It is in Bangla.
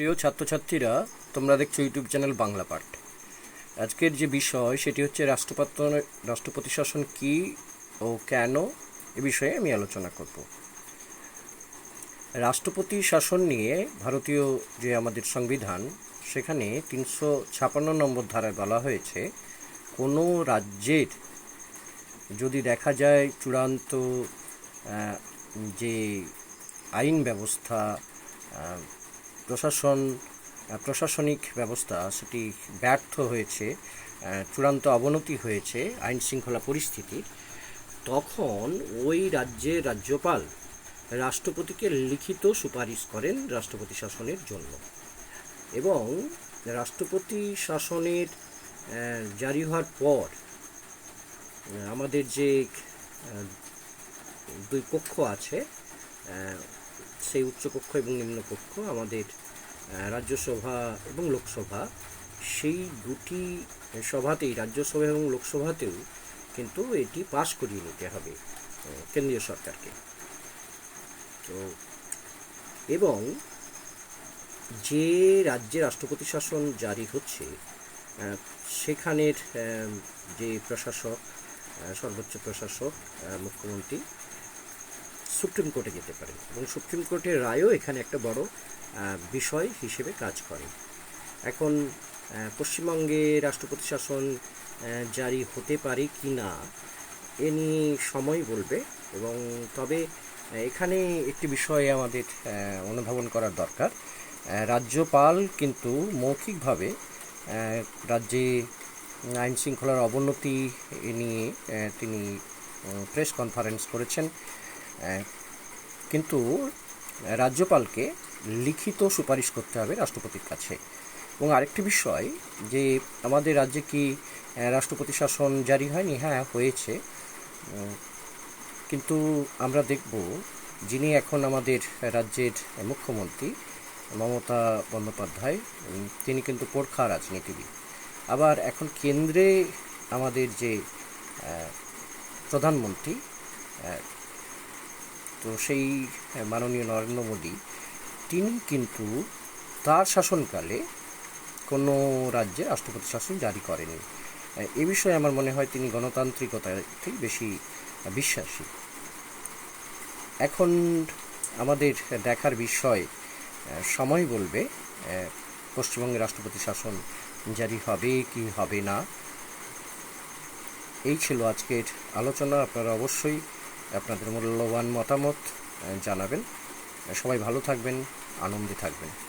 প্রিয় ছাত্রছাত্রীরা, তোমরা দেখছ ইউটিউব চ্যানেল বাংলা পাঠ। আজকের যে বিষয়, সেটি হচ্ছে রাষ্ট্রপত রাষ্ট্রপতি শাসন কী ও কেন, এ বিষয়ে আমি আলোচনা করব। রাষ্ট্রপতি শাসন নিয়ে ভারতীয় যে আমাদের সংবিধান, সেখানে তিনশো ছাপান্ন নম্বর ধারায় বলা হয়েছে, কোনো রাজ্যের যদি দেখা যায় চূড়ান্ত যে আইন ব্যবস্থা প্রশাসন প্রশাসনিক ব্যবস্থা সেটি ব্যর্থ হয়েছে চূড়ান্ত অবনতি হয়েছে, আইন শৃঙ্খলা পরিস্থিতির তখন ওই রাজ্যের রাজ্যপাল রাষ্ট্রপতিকে লিখিত সুপারিশ করেন রাষ্ট্রপতি শাসনের জন্য। এবং রাষ্ট্রপতি শাসনের জারি হওয়ার পর আমাদের যে দুই পক্ষ আছে সেই উচ্চকক্ষ এবং নিম্নকক্ষ আমাদের রাজ্যসভা এবং লোকসভা, সেই দুটি সভাতেই, রাজ্যসভা এবং লোকসভাতেও কিন্তু এটি পাশ করিয়ে নিতে হবে কেন্দ্রীয় সরকারকে। তো, এবং যে রাজ্যে রাষ্ট্রপতি শাসন জারি হচ্ছে সেখানের যে প্রশাসক সর্বোচ্চ প্রশাসক মুখ্যমন্ত্রী সুপ্রিম কোর্টে যেতে পারে এবং সুপ্রিম কোর্টের রায়ও এখানে একটা বড় বিষয় হিসেবে কাজ করে। এখন পশ্চিমবঙ্গে রাষ্ট্রপতি শাসন জারি হতে পারে কি না, এ নিয়ে সময় বলবে এবং তবে এখানে একটি বিষয়ে আমাদের অনুধাবন করার দরকার। রাজ্যপাল কিন্তু মৌখিকভাবে রাজ্যে আইন শৃঙ্খলার অবনতি নিয়ে তিনি প্রেস কনফারেন্স করেছেন। কিন্তু রাজ্যপালকে লিখিত সুপারিশ করতে হবে রাষ্ট্রপতির কাছে। এবং আরেকটি বিষয় যে আমাদের রাজ্যে কি রাষ্ট্রপতি শাসন জারি হয়নি? হ্যাঁ হয়েছে। কিন্তু আমরা দেখব যিনি এখন আমাদের রাজ্যের মুখ্যমন্ত্রী, মমতা বন্দ্যোপাধ্যায় তিনি কিন্তু পোরখা রাজনীতিবিদ। আবার এখন কেন্দ্রে আমাদের যে প্রধানমন্ত্রী তো সেই মাননীয় নরেন্দ্র মোদী, তিনি কিন্তু তার শাসনকালে কোনো রাজ্যে রাষ্ট্রপতি শাসন জারি করেনি। এ বিষয়ে আমার মনে হয় তিনি গণতান্ত্রিকতাতেই বেশি বিশ্বাসী। এখন আমাদের দেখার বিষয় সময় বলবে পশ্চিমবঙ্গে রাষ্ট্রপতি শাসন জারি হবে কি হবে না, এই ছিল আজকের আলোচনা। আপনারা অবশ্যই আপনাদের মূল্যবান মতামত জানাবেন। সবাই ভালো থাকবেন আনন্দে থাকবেন।